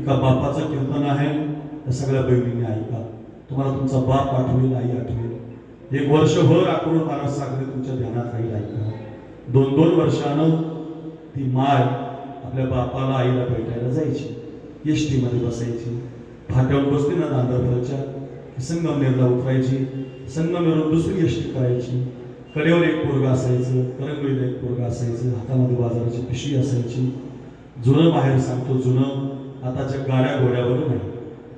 एका बापाचं कीर्तन आहे त्या सगळ्या बहिणींनी ऐका. तुम्हाला तुमचा बाप आठवेल आई आठवेल. एक वर्षभर आकडून महाराज सागरे तुमच्या ध्यानात राहील ऐका. दोन दोन वर्षानं ती माय आपल्या बापाला आईला भेटायला जायची. एस टीमध्ये बसायची. फाट्यावर बसली ना नांदरफळच्या संगमनेरला उतरायची. संगमनेरवर दुसरी एस टी करायची. कडेवर एक पोरगा असायचं करंगळीला एक पोरगा असायचं. हातामध्ये बाजाराची पिशवी असायची. जुनं बाहेर सांगतो जुनं. आताच्या गाड्या घोड्यावरून नाही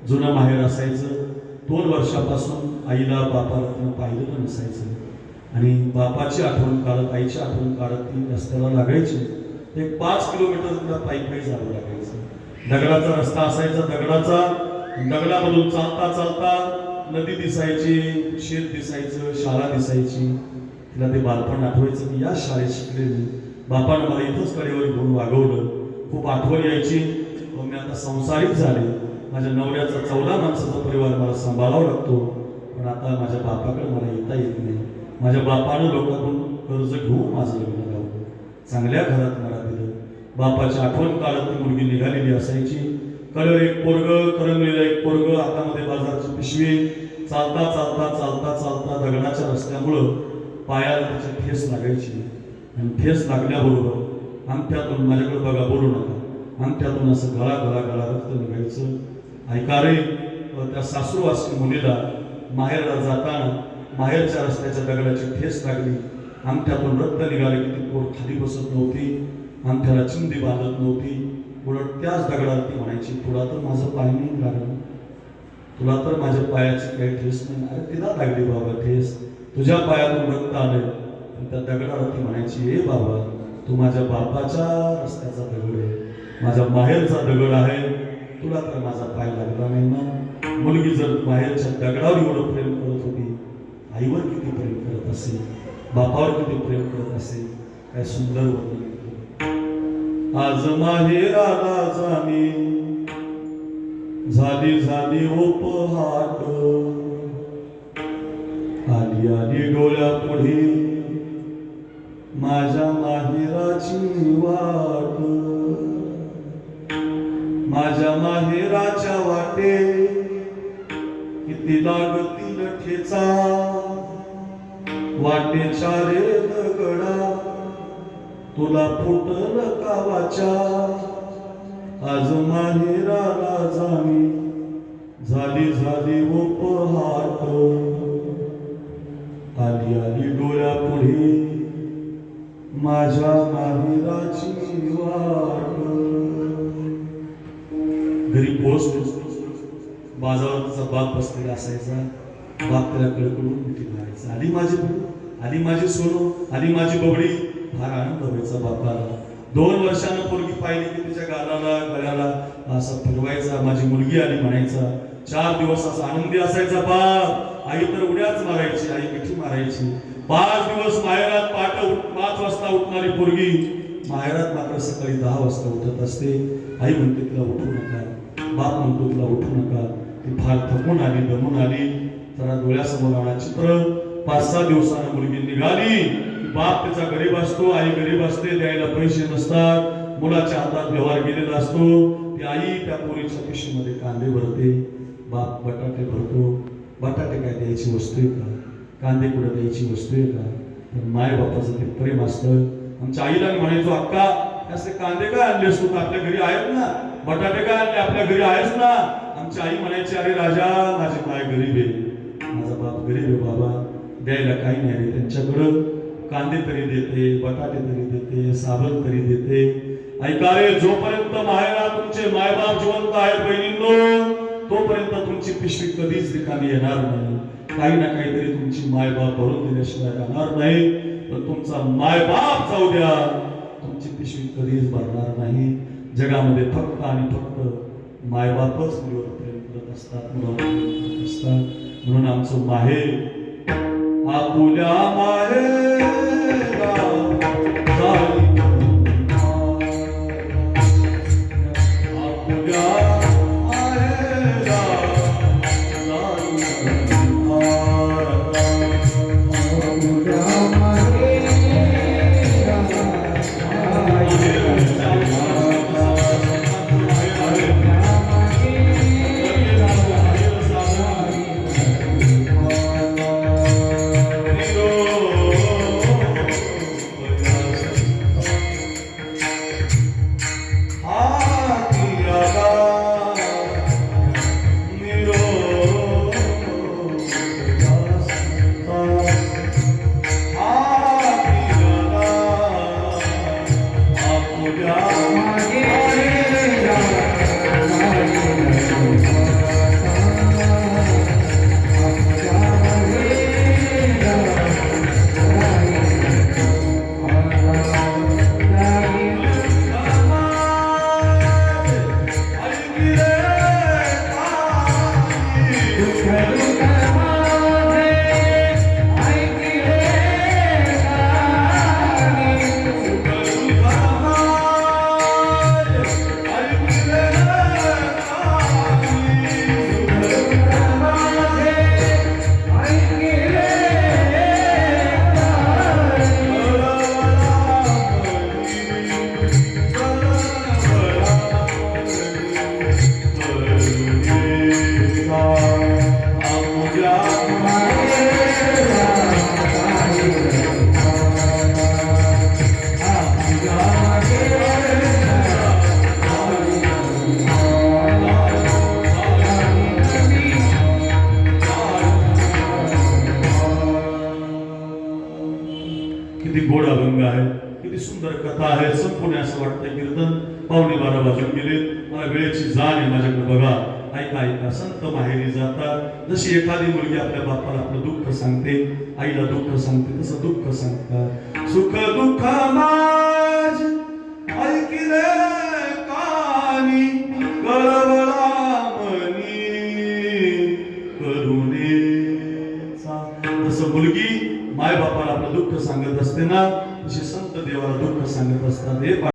जुनं माहेर असायचं. दोन वर्षापासून आईला बापाला पाहिलेलं पाहिलं नसायचं. आणि बापाची आठवण काढत आईची आठवण काढत ती रस्त्याला लागायची. एक पाच किलोमीटर तिला पायी पायी जावं लागायचं. दगडाचा रस्ता असायचा दगडाचा. दगडामधून चालता चालता नदी दिसायची शेत दिसायचं शाळा दिसायची. तिला ते बालपण आठवायचं की या शाळेत शिकलेली. बापानं मला इथंच कडेवर घेऊन वागवलं. खूप आठवण यायची. मग मी आता संसारिक झाले. माझ्या नवऱ्याचा चौदा माणसाचा परिवार मला सांभाळावा लागतो. पण आता माझ्या बापाकडे मला येता येत नाही. माझ्या बापानं लोकांकडून कर्ज घेऊन माझं लग्न लावलं. चांगल्या घरात मला दिलं. बापाची आठवण काळात ती मुलगी निघालेली असायची. कलर एक पोरग करंगलेला एक पोरग हातामध्ये बाजारची पिशवी. चालता चालता चालता चालता दगडाच्या रस्त्यामुळं पायाला त्याची ठेस लागायची. आणि ठेस लागल्याबरोबर आमच्यातून माझ्याकडे बघा बोलू नका. अंगठ्यातून असं गळा गळा गळा रक्त निघायचं. ऐका त्या सासूरवासी मुलीला माहेरला जाताना माहेरच्या रस्त्याच्या दगडाची ठेस लागली. अंगठ्यातून रक्त निघाले की ती पोर खाली बसत नव्हती अंगठ्याला चिंदी बांधत नव्हती. उलट त्याच दगडाला ती म्हणायची तुला तर माझं पाय नाही लागलं. तुला तर माझ्या पायाची काही ठेस नाही. अरे तिला लागली बाबा ठेस. तुझ्या पायातून रक्त आलं. त्या दगडाला ती म्हणायची ए बाबा तू माझ्या बापाच्या रस्त्याचा दगड आहे. माझ्या माहेरचा दगड आहे. तुला तर माझा पाय लागला नाही ना? मुलगी जर बाहेरच्या दगडावर एवढं प्रेम करत होती आईवर किती प्रेम करत असेल? बापावर किती प्रेम करत असेल? काय सुंदर वर्णन केलं. आज माहेराला जाणे. झाली झाली उपहाट आली आली डोळ्या पुढे. माझ्या माहेराची वाट. माझ्या माहेराच्या वाटे. किती लागतील ठेचा. वाटेच्या रे दगडा. तुला फुटल का वाचा आज माहेराला जाणी झाली झाली उपहाट आली आली डोळ्या पुढे. माझ्या माहेराची वाट. घरी पोहोचलो बाजारात बाप बसलेला असायचा. बाप त्याला कडकडून मिठी मारायचा. आली माझी आणि आली माझी सोनं आली माझी बबडी फार आनंद व्हायचा बापाला. दोन वर्षानं पोरगी पाहिली की तिच्या गालाला गळ्याला असा फिरवायचा माझी मुलगी आली म्हणायचा चार दिवस असा आनंदी असायचा बाप. आई तर उड्याच मारायची आई मिठी मारायची. पाच दिवस माहेरात पाठ पाच वाजता उठणारी पोरगी माहेरात मात्र सकाळी दहा वाजता उठत असते. आई म्हणते तिला उठू बाप म्हणतो तुला उठू नका. ती फार थकून आली दमून आली. जरा डोळ्यासमोर आणा चित्र. पाच सहा दिवसानं मुलगी निघाली. बाप त्याचा गरीब असतो आई गरीब असते द्यायला पैसे नसतात. मुलाच्या हातात व्यवहार गेलेला असतो. ती आई त्या पोरीच्या पिशीमध्ये कांदे भरते. बाप बटाटे भरतो. बटाटे काय द्यायची वस्तू आहे का? कांदे कुठं द्यायची वस्तू आहे का? तर माय बापाचं ते प्रेम असतं. आमच्या आईला म्हणायचो अक्का असे कांदे काय आणले सुद्धा आपल्या घरी आहेत ना. बटाटे काय आणले? आपल्या घरी आहेस ना. आमची आई म्हणायची अरे राजा माझी माय गरीब आहे माझा बाप गरीब आहे बाबा. द्यायला काही नाही त्यांच्याकडं कांदे तरी देते बटाटे तरी देते साबण तरी देते. ऐका रे? जोपर्यंत माहेरा तुमचे मायबाप जिवंत आहेत बहिणींनो तोपर्यंत तुमची पिशवी कधीच रिकामी येणार नाही. काही ना काहीतरी तुमची मायबाप भरून दिल्याशिवाय राहणार नाही. पण तुमचा मायबाप जाऊ द्या. पिशवी कधीच भरणार नाही. जगामध्ये फक्त आणि फक्त मायबापच मुलीवर प्रेम करत असतात मुलावर असतात. म्हणून आमचं माहेर आपुल्या माहेरा. सुंदर कथा आहे संपूर्ण असं वाटतं. कीर्तन पावणे बारा वाजून गेले. मला वेळेची जाण आहे माझ्याकडे बघा. ऐका ऐका. संत माहेरी जातात. जशी एखादी मुलगी आपल्या बापाला आपलं दुःख सांगते आईला दुःख सांगते तसं दुःख सांगतात. सुख दुःख मा माय